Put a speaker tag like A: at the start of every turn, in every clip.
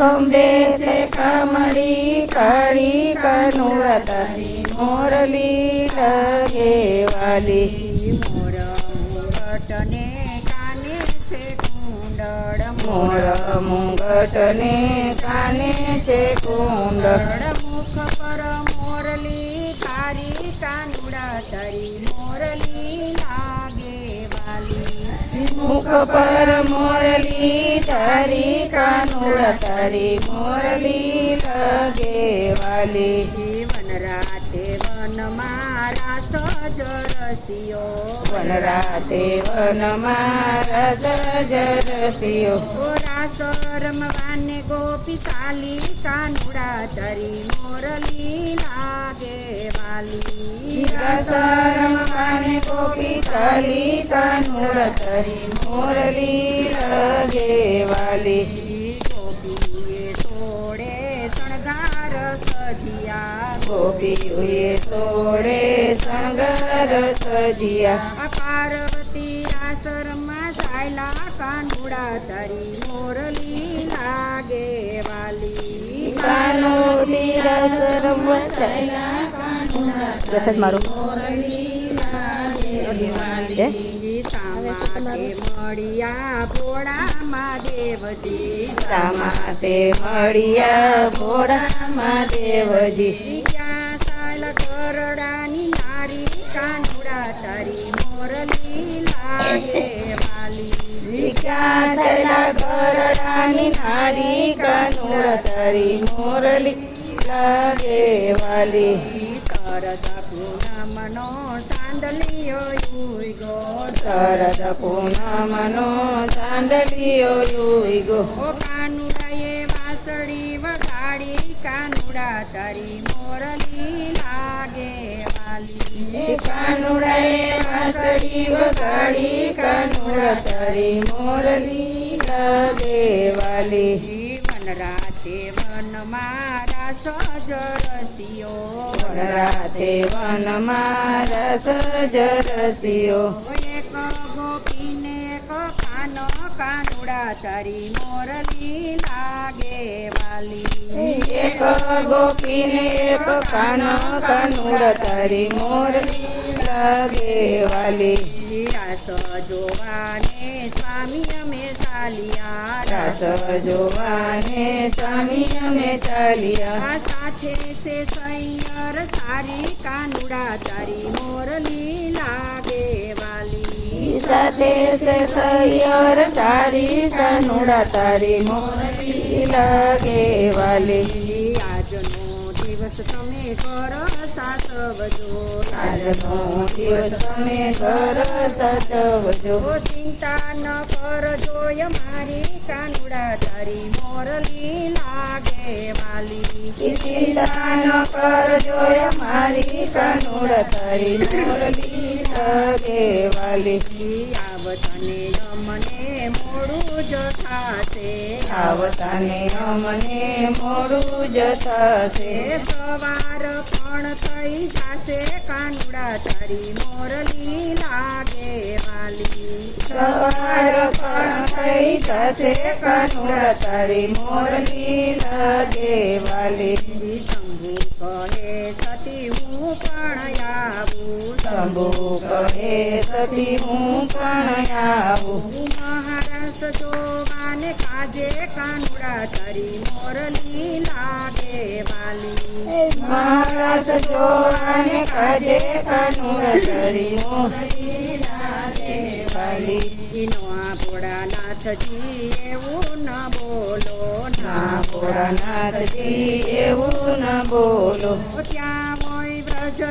A: ખંભે છે
B: કમળી કાળી કનુડા તારી મોરલી લગે વાલી
A: મોર મુંગટને કાને છે કુંડળ
B: મોર મુંગટને કાને છે કુંડળ
A: મુખ પર મોરલી તારી કાનુડા તારી
B: મુખ પર મોરલી તારી કાનુડા તારી મોરલી લગે વાલી.
A: જીવન રાતે વન મારા સજરસિયો.
B: વન રાતે વન મારા સજરસિયો.
A: ઓરા શરમવાને ગોપી કાલી કાનુડા તારી મોરલી લાગે વાલી.
B: શરમ કાને ગોપી કાલી કાનુડા તારી મોરલી લગે વાલી.
A: સજિયા
B: ગોપીઓએ તોડે સંગર સજિયા
A: આ પાર્વતી આશ્રમમાં ચાલ્યા કાનુડા તારી મોરલી લાગે વાલી
B: કાનોડી રસરમ ચૈના કાનુડા રસ મારું
A: સામાતે મળ્યા ભોળામાં દેવજી
B: સામાતે મળ્યા ભોળામાં દેવજી
A: મોરલી લાગે વાલી
B: વિકા થયેલા ગરડાની નારી કાનુડા તારી મોરલી લાગે વાલી.
A: શરદ પૂનમનો ચાંદલિયો યુગો
B: શરદ પૂનમનો ચાંદલિયો યુગો
A: ઓ કાનુડાએ વાસળી વગાડી કાનુડા તારી મોરલી લાગે
B: કાનુડાએ વાસળી વગાડી કાનુડા તારી મોરલી લાગે વાલી
A: જીવન રાતે વન મારા સજરસિયો
B: રાતે વન સજરસિયો
A: કાનુડા તારી મોરલી લાગે વાલી
B: એક ગોપીને એક કાનો કાનુડા તારી મોરલી લાગે વાલી
A: રાસ જોવાને સ્વામી અમે ચાલ્યા
B: રાસ જોવાને સ્વામી અમે ચાલ્યા
A: આ સાથે છે સૈયર સારી કાનુડા તારી મોરલી લાગે વાલી
B: સાથે સૈયર તારી કાનુડા તારી મોરલી લાગે વાલી
A: આજનો દિવસ તમે કરો સાસવજો
B: આજનો દિવસ તમે સચવજો
A: ચિંતા ન કરજો મારી કાનુડા તારી મોરલી લાગે વાલી
B: ચિંતા ન કરજો મારી કાનુડા તારી મોરલી લાગે
A: આવતાને અમને મને મોડું જ થશે.
B: આવતાને અમને મોડું જ થશે.
A: સવાર પણ થઈ જશે કાનુડા તારી મોરલી લાગે વાલી.
B: સવાર પણ થઈ જશે કાનુડા તારી મોરલી લાગે વાલી.
A: શંભુ કહે સતી હું પણ આવું.
B: શંભુ કહે સતી હું પણ આવું
A: હું મહારાસ જોવાને કાજે કાનુડા તારી મોરલી લાગે વાલી
B: મહારાજ જોવાને કાજે કાનુડા તારી મોરલી લાગે વાલી
A: ઈનો આ ભોળાનાથજી એવું ન બોલો
B: ના ભોળાનાથજી એવું ન બોલો
A: ત્યાં હોય વ્રજ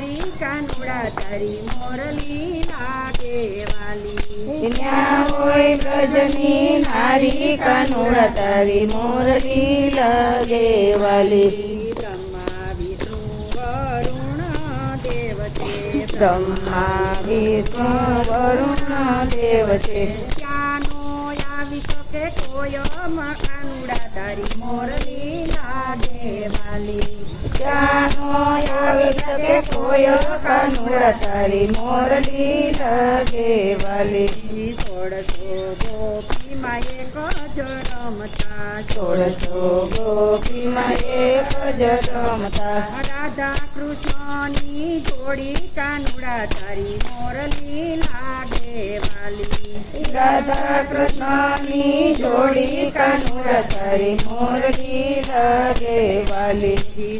A: નારી કાનુડા તારી મોરલી લાગે વાલી.
B: ત્યાં હોય બ્રજની નારી કાનુડા તારી મોરલી લાગે વાલી.
A: બ્રહ્મા વિષ્ણુ વરુણ દેવ છે
B: બ્રહ્મા વિષ્ણુ વરુણ દેવ છે
A: ત્યાંનો આવી શકે કોઈ કાનુડા તારી મોરલી લાગે વાલી
B: જાનો આવી શકે કોયો કાનુડા તારી મોરલી લાગે વાલી
A: સોળસો गोपी माए कजरमता
B: छोड़ छो गोपी माए कजरमता
A: राधा कृष्णनी जोड़ी कानुडा तारी मोरली लागे वाली
B: राधा कृष्णनी जोड़ी कानुडा तारी मोरली लागे वाली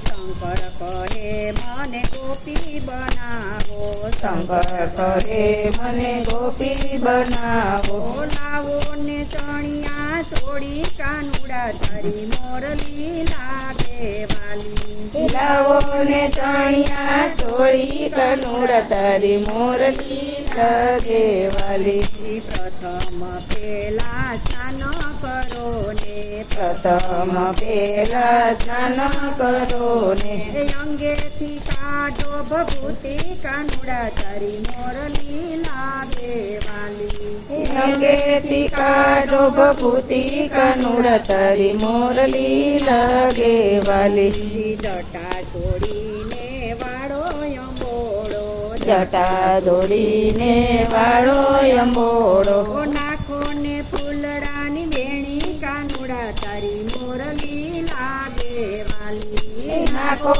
A: शंकर करे मन गोपी बनावो
B: शंकर करे मने गोपी बनावो
A: બોલાવો ને ચણિયા ચોડી કાનુડા તારી મોરલી લાગે વાલી.
B: લાવો ને ચણિયા ચોળી કાનુડા તારી મોરલી લાગે વાલી.
A: પ્રથમ પેલા સ્નાન કરો ને
B: પ્રથમ પેલા સ્નાન કરો ને
A: એ અંગેથી કાઢો ભભૂતિ કાનુડા તારી મોરલી લાગે વાલી
B: અંગેથી કાઢો ભભૂતિ કાનુડા તારી મોરલી લાગે વાલી
A: જટા તોડીને વાળો અંબોળો
B: જટા દોડીને વાળો અંબોડો
A: ઓ નાખો ને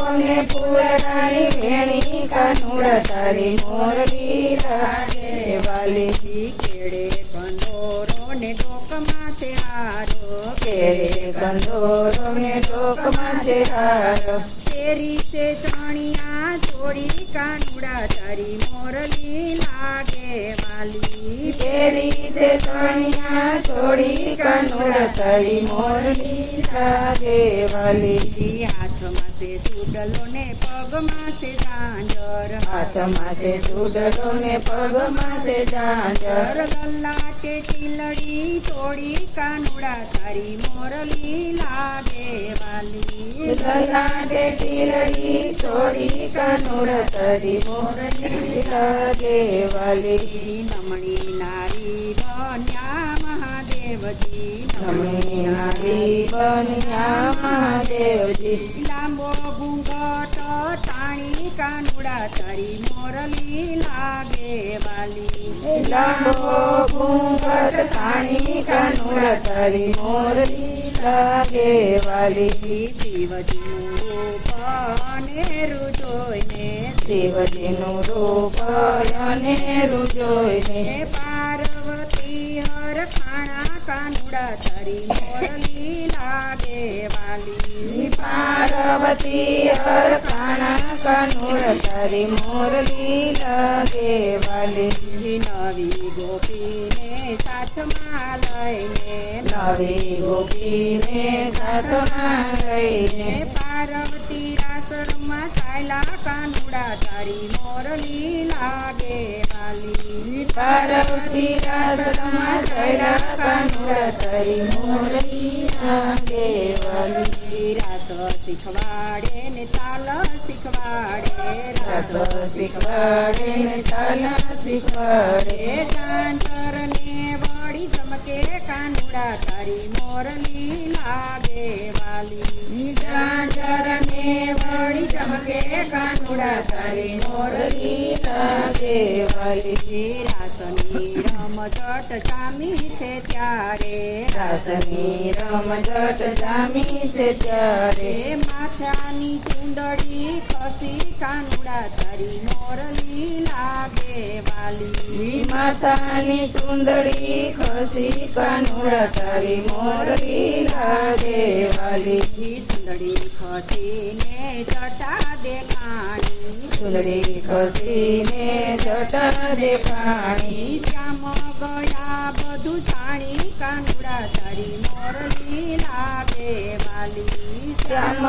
B: નાખો ને ફૂલડાની વેણી કાનુડા તારી મોરલી લાગે વાલી
A: કેડે કંદોરો ને ડોકમાં તે હારો
B: કેરે કંદોરો ને ટોકમાં છે હારો
A: તેરી તે ચણિયા ચોડી કાનુડા તારી મોરલી લાગે વાલી
B: તેરી તે ચણિયા છોડી કાનુડા તારી મોરલી લાગે વાલી
A: હાથમાં તે ચૂડલો ને પગમાં તે ઝાંઝર
B: હાથમાં તે ચૂડલો ને પગમાં તે ઝાંઝર
A: લલાટે ટીલડી તોડી કાનુડા તારી મોરલી લાગે વાલી.
B: લલાટે ટીલડી છોડી કાનુડા તારી મોરલી લાગે વાલી.
A: નમણી નારી બન્યા લાંબો ઘૂંઘટ તાણી કાનુડા તારી મોરલી લાગે વાલી
B: લાંબો ઘૂંઘટ તાણી કાનુડા તારી મોરલી લાગે વાલી
A: શિવજીનું રૂપ જોઈને
B: શિવજીનું રૂપ અને જોઈને
A: કાનુડા તારી મોરલી લાગે વાલી
B: પાર્વતી હરખાણા કાનુડ તારી મોરલી લાગે વાલી
A: નવી ગોપીને સાથમાં લઈને
B: નવી ગોપીને સાથમાં લઈને
A: પાર્વતી રાસરમાં ચાલ્યા કાનુડા તારી મોરલી લાગે વાલી
B: પાર્વતી રાસમાં ચડ્યા કાનુડા તારી મોરલી લાગે વાલી
A: રાત શીખવાડે ને તાલ શીખવાડે
B: શીખવાડે
A: वाली चमके कानूड़ा तारी मोरनी लागे
B: वाली। निजागर में वाली चमके तारी मोरनी लागे
A: वाली। रातनी रमझट जामी से
B: त्यारे। रातनी रमझट जामी से
A: त्यारे। माछानी सुंदरी खसी कानूड़ा तारी मोरली लागे વાલી.
B: માતાની ચુંદડી ખસી કાનુડા તારી મોરલી લાગે વાલી.
A: ચુંદડી ખસીને જટા દેખાણી.
B: ચુંદડી ખસીને જટા દેખાણી.
A: શ્યામ ગયા બધું જાણી કાનુડા તારી મોરલી લાગે વાલી.
B: શ્યામ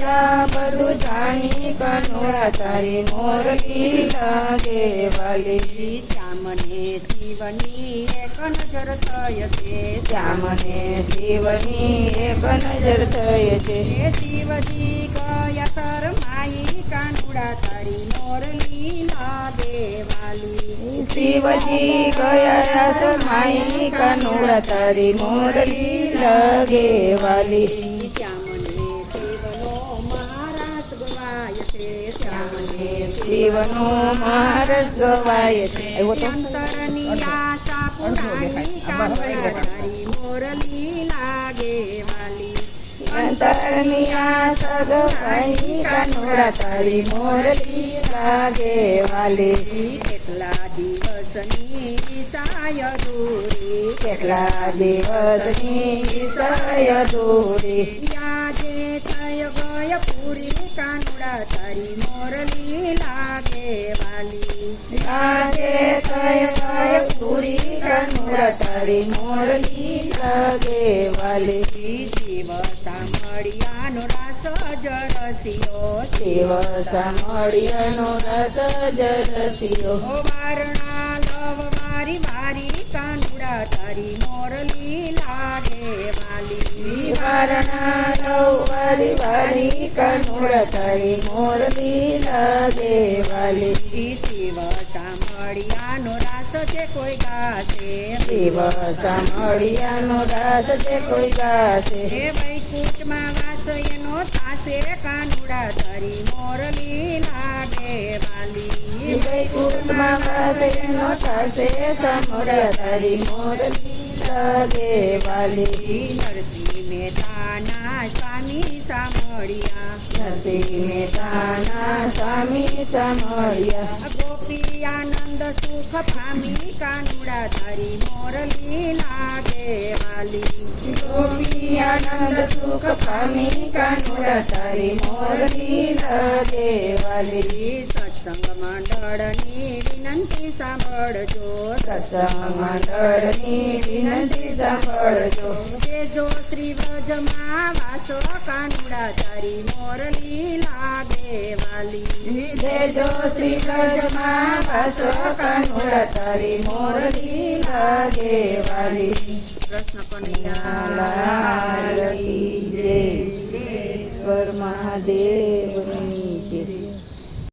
B: ગયા બધું જાણી કનોડા તારી મોરલી લાગે વાલી
A: શ્યામને શિવની એક નજર થય છે
B: શ્યામને શિવની એક નજર થઈ છે.
A: શિવજી ગયા શરમાઈ કાનુડા તારી મોરલી ના દેવાલી
B: શિવજી ગયા માઈ કાનુડા તારી મોરલી લાગે
A: શ્યામને શિવનો
B: મારસ ગવાય છે આવ્યો તો
A: અંતરની આશા પુરાણી કાનુડા તારી મોરલી લાગે વાલી
B: અંતરની આશા ગવાઈ કનોડા તારી મોરલી લાગે વાલી
A: કેટલા દિવસની સાય દૂરી
B: કેટલા દિવસની સય દૂરી
A: વાલી
B: આજે કય કય પૂરી કનોડા તારી મોરલી લાગે વાલી
A: જીવ સાંભળિયાનો રાસ જરસિયો
B: શિવ સામળિયાનો રસ જરસિયો
A: ઓ વારણા લવ વારી વારી કાનુડા તારી મોરલી લાગે વાલી
B: વારણા લવ વારી વારી કનોડા તારી મોરલી લાગે વાલી
A: શિવ સાંભળિયાનો રાસ છે કોઈ ગાશે
B: શિવ સામળિયાનો રસ છે કોઈ ગાશે
A: હે વૈકુંઠમાં વાસ એનો થાશે કાનુડા તારી મોરલી લાગે વાલી
B: વૈકુંઠમાં વાસેનો થશે સમોડા તારી મોરલી લાગે વાલી
A: નરસિંહ મહેતાના સ્વામી સાંભળ્યા
B: નરસિંહ મહેતાના સ્વામી સામળિયા
A: आनंद सुख फामी कानुडा तारी मोरली लागे वाली.
B: गोपी आनंद सुख फामी कानुडा तारी मोरली देवाली वाली.
A: सत्संग मंडळनी વિનંતી સાંભળજો
B: સત્સંગ મંડળની વિનંતી સાંભળજો.
A: જે જો શ્રી વ્રજમાં વાસો કાનુડા તારી મોરલી લાગે વાલી.
B: દેજો શ્રી વ્રજમાં વાસો કાનુડા તારી મોરલી લાગે વાલી.
A: કૃષ્ણ કનૈયા
B: જય. મહાદેવની જય.